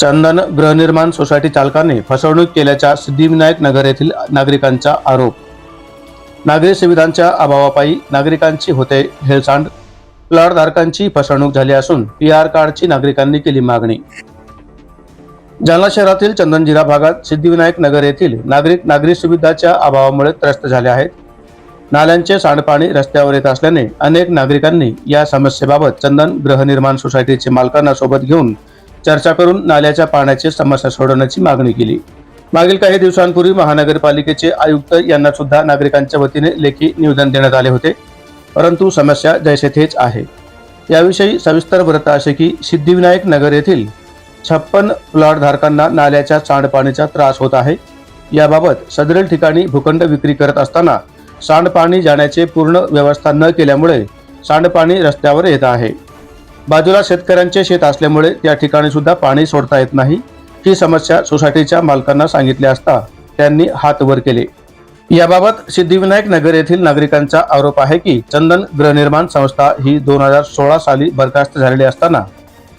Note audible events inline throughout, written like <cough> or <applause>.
चंदन गृहनिर्माण सोसायटी चालकाने फसवणूक केल्याचा सिद्धिविनायक नगर येथील नागरिकांचा आरोप. नागरी सुविधांच्या अभावापायी नागरिकांची होते हेळसांड. प्लॉटधारकांची फसवणूक झाली असून पी आर कार्डची नागरिकांनी केली मागणी. जालना शहरातील चंदनजिरा भागात सिद्धिविनायक नगर येथील नागरिक नागरी सुविधाच्या अभावामुळे त्रस्त झाले आहेत. नाल्यांचे सांडपाणी रस्त्यावर येत असल्याने अनेक नागरिकांनी या समस्येबाबत चंदन गृहनिर्माण सोसायटीचे मालकांना सोबत घेऊन चर्चा करून नाल्याच्या पाण्याची समस्या सोडवण्याची मागणी केली. मागील काही दिवसांपूर्वी महानगरपालिकेचे आयुक्त यांना सुद्धा नागरिकांच्या वतीने लेखी निवेदन देण्यात आले होते. परंतु समस्या जैसे आहे. याविषयी सविस्तर वृत्त असे की सिद्धिविनायक नगर येथील छप्पन प्लॉटधारकांना नाल्याच्या सांडपाणीचा त्रास होत आहे. याबाबत सदरील ठिकाणी भूखंड विक्री करत असताना सांडपाणी जाण्याचे पूर्ण व्यवस्था न केल्यामुळे सांडपाणी रस्त्यावर येत आहे. बाजूला शेतकऱ्यांचे शेत असल्यामुळे त्या ठिकाणी सुद्धा पाणी सोडता येत नाही. ही समस्या सोसायटीच्या मालकांना सांगितली असता त्यांनी हात वर केले. याबाबत सिद्धिविनायक नगर येथील नागरिकांचा आरोप आहे की चंदन गृहनिर्माण संस्था ही दोन हजार सोळा साली बरखास्त झालेली असताना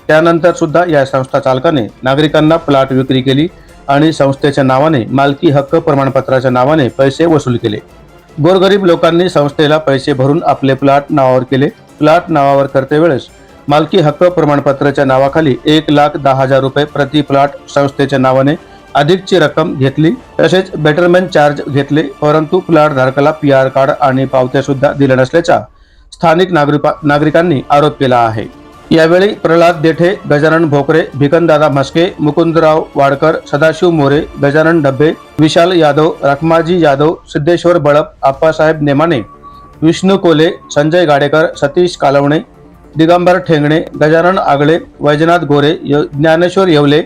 त्यानंतर सुद्धा या संस्था चालकाने नागरिकांना प्लॉट विक्री केली आणि संस्थेच्या नावाने मालकी हक्क प्रमाणपत्राच्या नावाने पैसे वसूल केले. गोरगरीब लोकांनी संस्थेला पैसे भरून आपले प्लॉट नावावर केले. प्लॉट नावावर करते वेळेस मालकी हक्क प्रमाणपत्राच्या नावाखाली एक लाख दहा हजार रुपये प्रति प्लॉट संस्थेच्या नावाने अधिकची रक्कम घेतली. तसेच बेटरमेंट चार्ज घेतले परंतु प्लॉट धारकाला पी आर कार्ड आणि पावत्या सुद्धा दिल्या नसल्याचा स्थानिक नागरिका नागरिकांनी आरोप केला आहे. यावेळी प्रल्हाद देठे गजानन भोकरे भिकनदादा म्हस्के मुकुंदराव वाडकर सदाशिव मोरे गजानन डब्बे विशाल यादव रखमाजी यादव सिद्धेश्वर बळप आप्पासाहेब नेमाने विष्णू कोले संजय गाडेकर सतीश कालवणे दिगंबर ठेंगणे गजानन आगळे वैजनाथ गोरे य- ज्ञानेश्वर येवले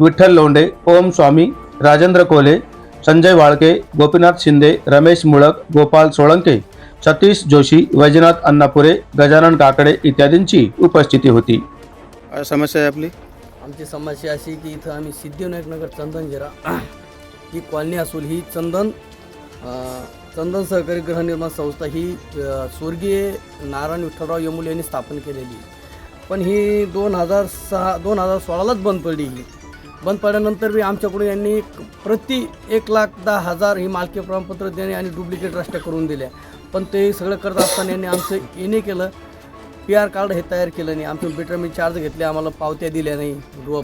विठ्ठल लोंढे ओम स्वामी राजेंद्र कोले संजय वाळके गोपीनाथ शिंदे रमेश मुळक गोपाल सोळंके सतीश जोशी वैजनाथ अण्णापुरे गजानन काकडे इत्यादींची उपस्थिती होती. समस्या आहे आपली? आमची समस्या अशी की इथं आम्ही सिद्धिविनायक नगर चंदनजिरा <clears throat> ही कॉलनी असून ही चंदन चंदन सहकारी गृहनिर्माण संस्था ही स्वर्गीय नारायण विठ्ठलराव यमुल यांनी स्थापन केलेली. पण ही दोन हजार सहा दोन हजार सोळालाच बंद पडली ही. बंद पडल्यानंतर बी आमच्याकडून यांनी प्रति एक लाख दहा हजार ही मालकी प्रमाणपत्र देणे आणि डुप्लिकेट रस्त्या करून दिल्या पण ते सगळं करत असताना यांनी आमचं येणे केलं. पी आर कार्ड हे तयार केलं नाही. आमचे बेटरमेंट चार्ज घेतले आम्हाला पावत्या दिल्या नाही.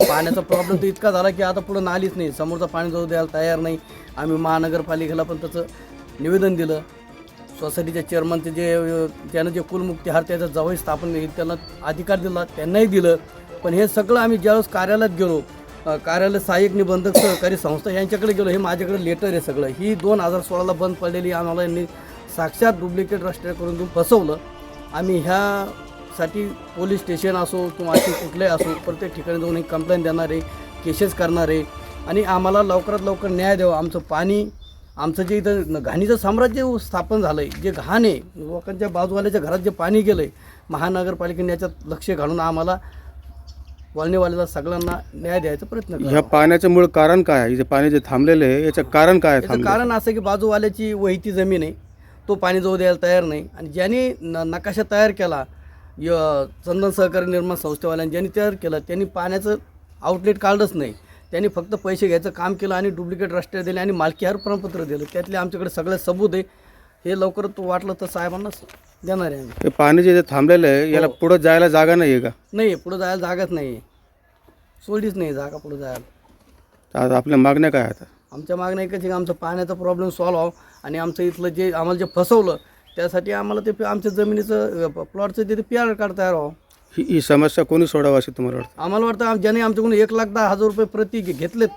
पाण्याचा प्रॉब्लेम तर इतका झाला की आता पुढं नालीच नाही. समोरचा पाणी जाऊ द्यायला तयार नाही. आम्ही महानगरपालिकेला पण त्याचं निवेदन दिलं. सोसायटीच्या चेअरमनचे जे त्यानं जे कुलमुक्ती हार त्याचा जवळ स्थापन केली, त्यांना अधिकार दिला त्यांनाही दिलं. पण हे सगळं आम्ही ज्यावेळेस कार्यालयात गेलो कार्यालय सहाय्यक निबंधक सहकारी संस्था यांच्याकडे गेलो हे माझ्याकडे लेटर आहे सगळं. ही दोन हजार सोळाला बंद पडलेली आम्हाला यांनी साक्षात डुप्लिकेट रस्ते करून देऊन फसवलं. आम्ही ह्यासाठी पोलीस स्टेशन असो किंवा अशी कुठलेही असो प्रत्येक ठिकाणी जाऊन एक कंप्लेंट देणार आहे केसेस करणार आहे आणि आम्हाला लवकरात लवकर न्याय द्यावा आमचं पाणी आमचं जे इथं घाणीचं साम्राज्य स्थापन झालं आहे जे घाण आहे लोकांच्या बाजूवाल्याच्या घरात जे पाणी गेलं आहे महानगरपालिकेने याच्यात लक्ष घालून आम्हाला कॉलनीवाल्याला सगळ्यांना न्याय द्यायचा प्रयत्न ह्या पाण्याचं मूळ कारण काय आहे? इथे पाणी जे थांबलेलं आहे याचं कारण काय आहे याचं कारण असं की बाजूवाल्याची वहिती जमीन आहे तो पाणी जाऊ द्यायला तयार नाही. आणि ज्यांनी न नकाशा तयार केला य चंदन सहकारी निर्माण संस्थेवाल्यांनी ज्यांनी तयार केलं त्यांनी पाण्याचं आउटलेट काढलंच नाही. त्यांनी फक्त पैसे घ्यायचं काम केलं आणि डुप्लिकेट रस्ते दिले आणि मालकीहार प्रमाणपत्र दिलं. त्यातले आमच्याकडे सगळे सबूत आहे. हे लवकर तो वाटलं तर साहेबांना देणार आहे आम्ही. हे पाणी जे थांबलेलं आहे याला पुढं जायला जागा नाही आहे का? नाही पुढं जायला जागाच नाही आहे. सोडलीच नाही जागा पुढं जायला. तर आता आपल्या मागण्या काय आता? आमच्या मागण्या एकच आहे की आमचा पाण्याचा प्रॉब्लेम सॉल्व्ह व्हावं आणि आमचं इथलं जे आम्हाला जे फसवलं त्यासाठी आम्हाला ते आमच्या जमिनीचं प्लॉटचं तिथे पी आर कार्ड तयार व्हावं. ही ही समस्या कोणी सोडावं अशी तुम्हाला वाटतं? आम्हाला वाटतं आम- ज्याने आमच्याकडून एक लाख दहा हजार रुपये प्रति घे- घेतलेत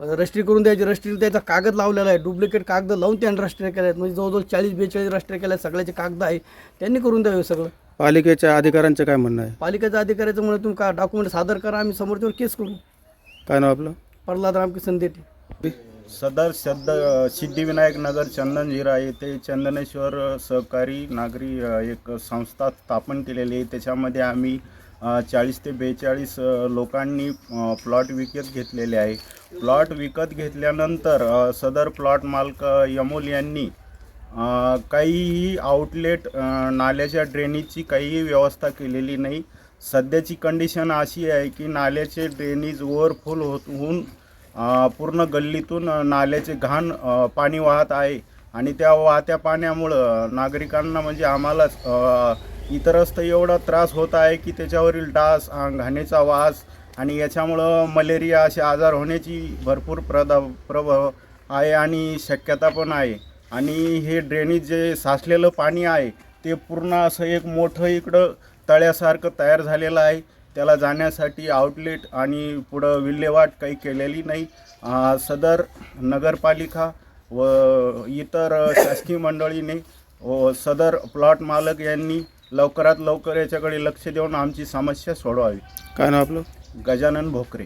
रजिस्ट्री करून द्यायची रजिस्ट्री त्याचा कागद लावलेला आहे डुप्लिकेट कागद लावून त्यांनी रजिस्ट्री केल्या आहेत म्हणजे जवळजवळ चाळीस बेचाळीस रजिस्ट्री केल्या आहेत सगळ्याचे कागद आहे. त्यांनी करून द्यावे सगळं. पालिकेच्या अधिकाऱ्यांचं काय म्हणणं आहे? पालिकेच्या अधिकाऱ्याचं म्हणून तुम्ही का डॉक्युमेंट सादर करा आम्ही समोरच्यावर केस करू. काय नाव आपलं? प्रल्हाद रामकिशन देते सदर सद सिद्धिविनायक नगर चंदनजिरा येथे चंदनेश्वर सहकारी नागरी एक संस्था स्थापन केलेली आहे. त्याच्यामध्ये आम्ही चाळीस ते बेचाळीस लोकांनी प्लॉट विकत घेतलेले आहे. प्लॉट विकत घेतल्यानंतर सदर प्लॉट मालक यमोल यांनी काहीही आउटलेट नाल्याच्या ड्रेनेजची काहीही व्यवस्था केलेली नाही. सध्याची कंडिशन अशी आहे की नाल्याचे ड्रेनेज ओव्हरफुल होत होऊन पूर्ण गल्लीतून नाल्याचे घाण पाणी वाहत आहे. आणि त्या वाहत्या पाण्यामुळं नागरिकांना म्हणजे आम्हालाच इतरच इतरस्त एवढा त्रास होत आहे की त्याच्यावरील डास घाणेचा वास आणि याच्यामुळं मलेरिया असे आजार होण्याची भरपूर प्रदा प्रभाव आहे आणि शक्यता पण आहे. आणि हे ड्रेनेज जे साचलेलं पाणी आहे ते पूर्ण असं एक मोठं इकडं तळ्यासारखं तयार झालेलं आहे. त्याला जाण्यासाठी आउटलेट आणि पुढं विल्हेवाट काही केलेली नाही. सदर नगरपालिका व इतर शासकीय मंडळीने व सदर प्लॉट मालक यांनी लवकरात लवकर याच्याकडे लक्ष देऊन आमची समस्या सोडवावी. काय नाव आपलं? गजानन भोकरे.